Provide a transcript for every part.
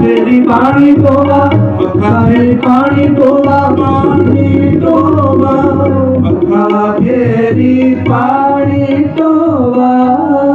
तेरी पानी तोबा मक्खा पानी तोबा पानी तोबा मक्खा तेरी पानी तोबा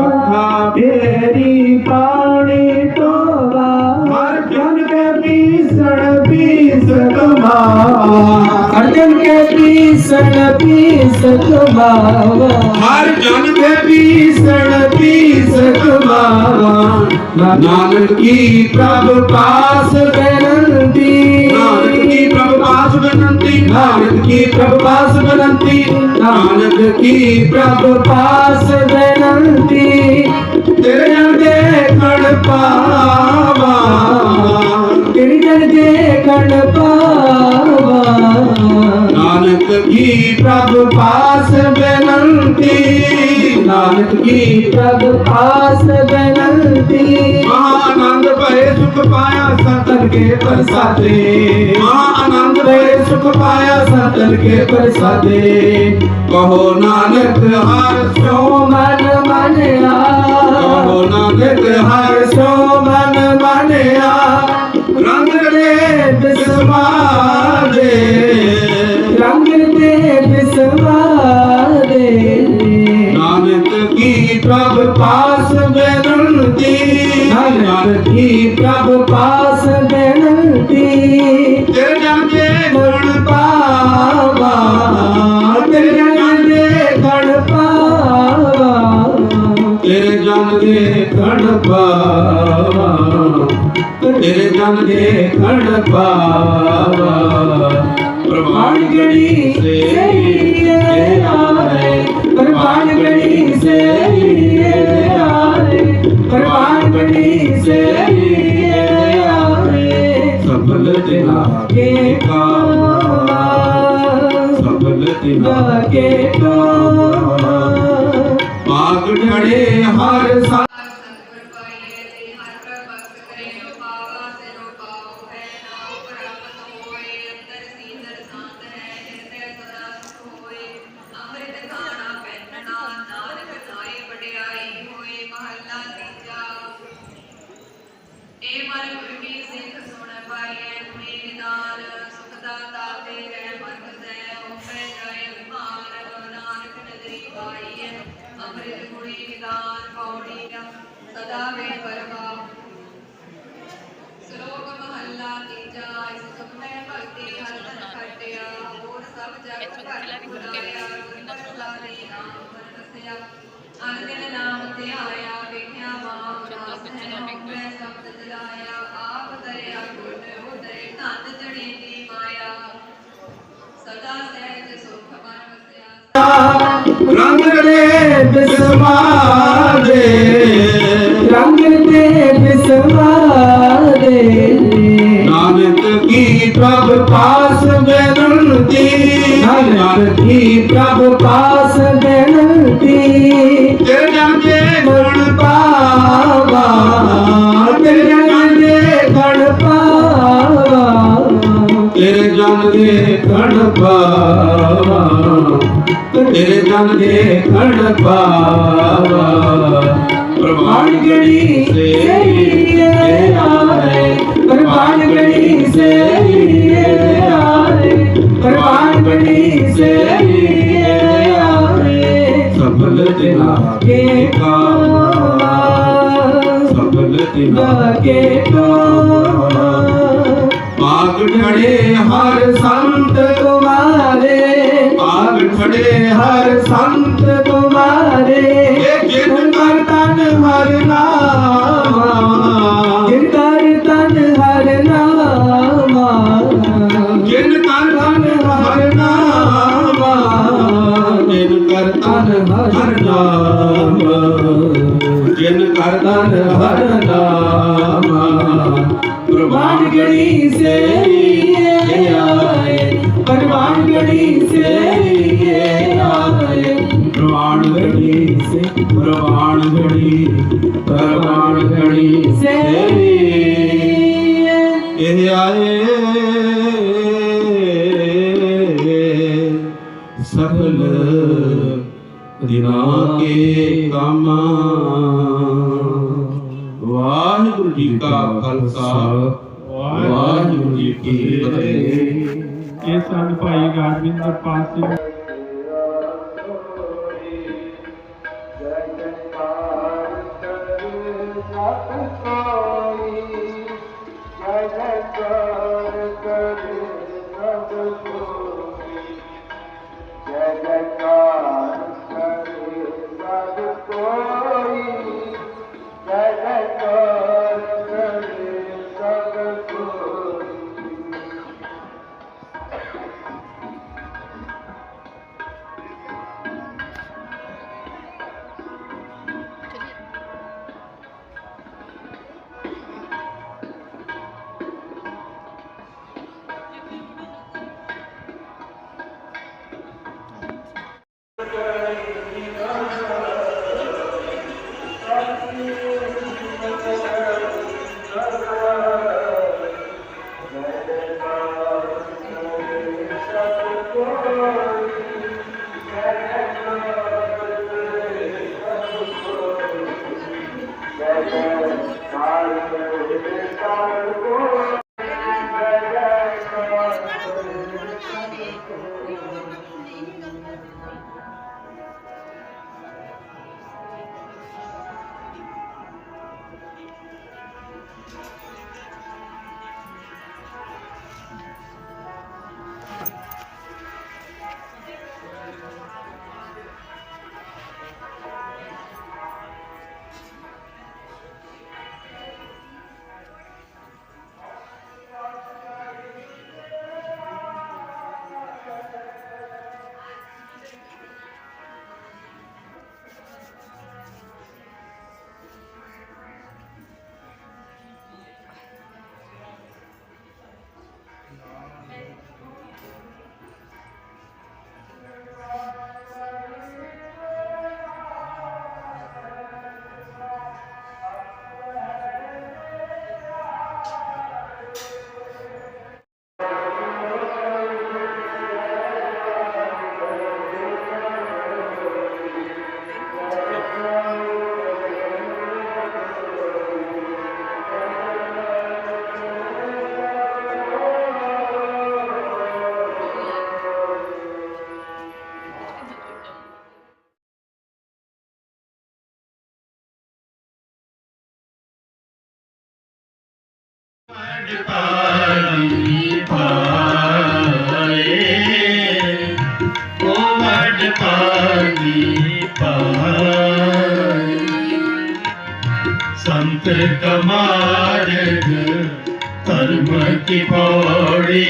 मक्खा तेरी पानी हर अर्जन के बीसड़ बीस हर अर्जन के पीसण पीसत बाबा हर जन पे पीसण पीसत बाबा नानक की प्रभ पास बनंती नानक की प्रभ पास बनंती नानक की प्रभ पास बनंती नानक की प्रभ पास बनंती तेरे देखण पावा। की प्रभु पास बेनती नानक की प्रभु पास बेनती महानंद भय सुख पाया संतन के प्रसादे। महानंद भय सुख पाया सतन के प्रसादे। कहो नानक हर सो मन मन कहो नानक हर ਪਾਸ ਬੇਨੰਤੀ ਤੇਰੇ ਦੇ ਗੁਣ ਪਾਵਾ। ਤੇਰੇ ਦੇ ਗੁਣ ਪਾਵਾ। ਤੇਰੇ ਜਨ ਦੇ ਗਣ ਪਾਵਾ। ਤੇਰੇ ਜਨ ਦੇ ਗਣ ਪਾਵਾ। ਪ੍ਰਮਾਣ ਗੜੀ ਸੇ के तो पानीय अमृत गुणी निदान पौडीय सदा वे परमा। श्लोक महला तीजा इस सुमय भक्ति हर धन खटिया और सब जग कर गुरु पर नाम पर बसया अनदिन नाम ते आया ਰੰਗ ਦੇ ਬਿਸਮਾਦੇ ਰੰਗ ਦੇ ਬਿਸਮਾਦੇ ਨਾਨਕ ਕੀ ਪ੍ਰਭ ਪਾਸ ਬੇਨੰਤੀ ਨਾਨਕ ਕੀ ਪ੍ਰਭ ਪਾਸ ਬੇਨੰਤੀ ਤੇਰੇ ਜਨ ਦੇ ਗੁਣ ਪਾਵਾ ਤੇਰੇ ਜਨ ਦੇ ਗੁਣ ਪਾਵਾ। ਤੇਰੇ ਜਨ ਦੇ ਗਣ ਪਾਵਾ। तेरे नाम के खड़ प्रमाण गड़ी से प्रमाण गड़ी से प्रमाण गड़ी से सफल दिला के का सफल दिला के का ਹਰਦਨ ਹਰ ਨਾਮ ਕੁਰਬਾਨ ਗੜੀ ਸੇ ਆਏ ਕੁਰਬਾਨ ਗੜੀ ਸੇ ਆਏ। ਕੁਰਬਾਨ ਗੜੀ ਸੇ ਕੁਰਬਾਨ ਗੜੀ ਕੁਰਬਾਨ ਗੜੀ ਸੇ ਇਹ ਆਏ ਸਫਲ ਦਿਨਾ ਕੇ ਜੀ ਕਾ ਖਾਲਸਾ ਵਾਹਿਗੁਰੂ ਜੀ ਕੀ ਫਤਿਹ ਇਹ ਸਨ ਭਾਈ ਗਾਰਵਿੰਦਰ ਪਾਲ ਸਿੰਘ ਪਾਣੀ ਪਾਏ ਉਹ ਵਡ ਪਾਣੀ ਪਾਏ ਸੰਤ ਕਮਾਰਗ, ਧਰਮ ਕੀ ਪੌੜੀ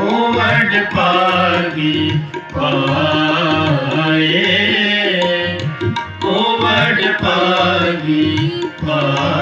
ਉਹ ਵਡ ਪਾਗੀ ਪਾਏ ਉਹ ਵਡ ਪਾਗੀ ਪਾਏ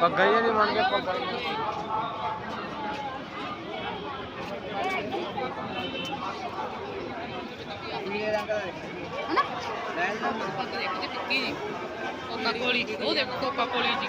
ਪੱਗਾ ਹੀ ਨਹੀਂ ਬਣ ਗਿਆ ਪੱਗਾ ਪੀਲੇ ਰੰਗ ਦਾ ਹਨਾ? ਲੈ ਲੈ ਪੱਗ ਦੇਖੋ ਤੇ ਪੱਕੀ ਜੀ। ਕੋਕਾ ਕੋਲੀ ਉਹ ਦੇਖੋ ਕੋਕਾ ਕੋਲੀ ਜੀ।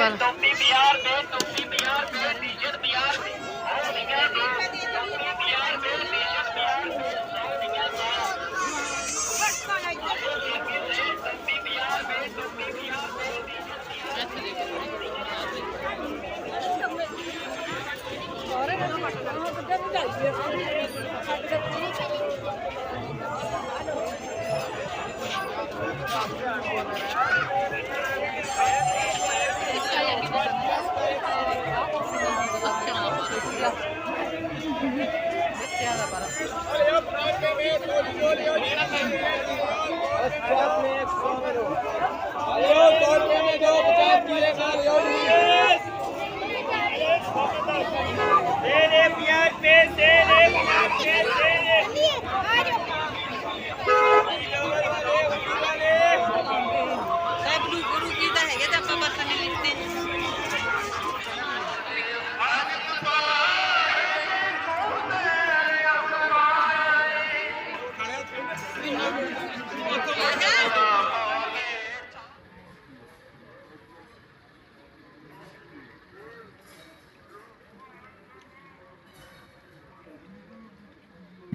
Para... Esto